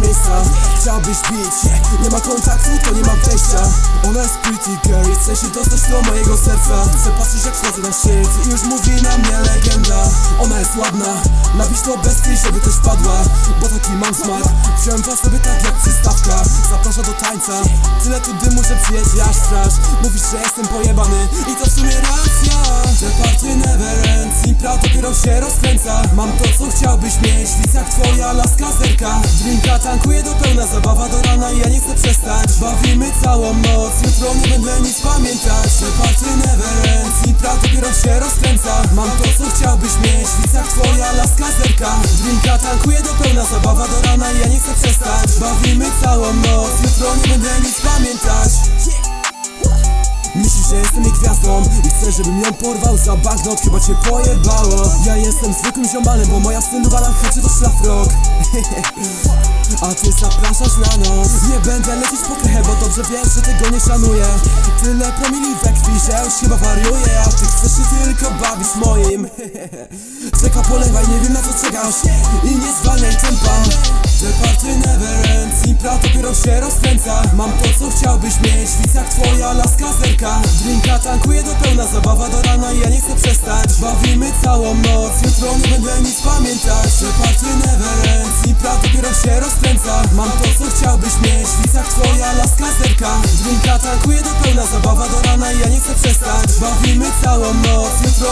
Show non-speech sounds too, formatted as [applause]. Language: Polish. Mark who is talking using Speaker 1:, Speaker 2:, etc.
Speaker 1: miejsca. Chciałbyś bić, nie ma kontaktu, to nie ma wejścia. Ona jest pretty girl i chce się dostać do mojego serca. Patrzeć jak wchodzę na szczyt i już mówi na mnie legenda. Ona jest ładna, napisz to bestii, żeby też padła. Bo taki mam smak, wziąłem was sobie tak jak przystawka. Zaprasza do tańca, tyle tu dymu, że przyjedzie aż straż. Mówisz, że jestem pojebany i to w sumie racja. Te party never ends, impra dopiero się rozkręca. Mam to co chciałbyś mieć, jak twoja laska zerka. Drinka tankuję do pełna, zabawa do rana i ja nie chcę przestać. Bawimy całą noc, jutro nie będę nic pamiętać. Te party never ends, impra dopiero się rozkręca. Mam to co chciałbyś mieć, widz jak twoja laska zerka. Drinka tankuję do pełna, zabawa do rana i ja nie chcę przestać. Bawimy całą noc, jutro nie będę nic pamiętać jestem jej gwiazdą I chcę, żebym ją porwał za banknot Chyba cię pojebało. Ja jestem zwykłym ziomalem Bo moja stylowa na chwycie to szlafrok [laughs] A ty zapraszasz na noc. Nie będę lecieć po krechę Bo dobrze wiesz, że tego nie szanuję. Tyle promili we krwi, że już chyba wariuję. A ty chcesz się tylko bawić moim. [laughs] Czeka polewaj, nie wiem na co czekasz. I nie zwalniaj tempa się rozkręca Mam to co chciałbyś mieć jak twoja laska zerka. Drinka tankuję do pełna Zabawa do rana i ja nie chcę przestać. Bawimy całą noc Jutro nie będę nic pamiętać. Te party never ends Impra dopiero się rozkręca. Mam to co chciałbyś mieć jak twoja laska zerka. Drinka tankuję do pełna Zabawa do rana i ja nie chcę przestać. Bawimy całą noc Jutro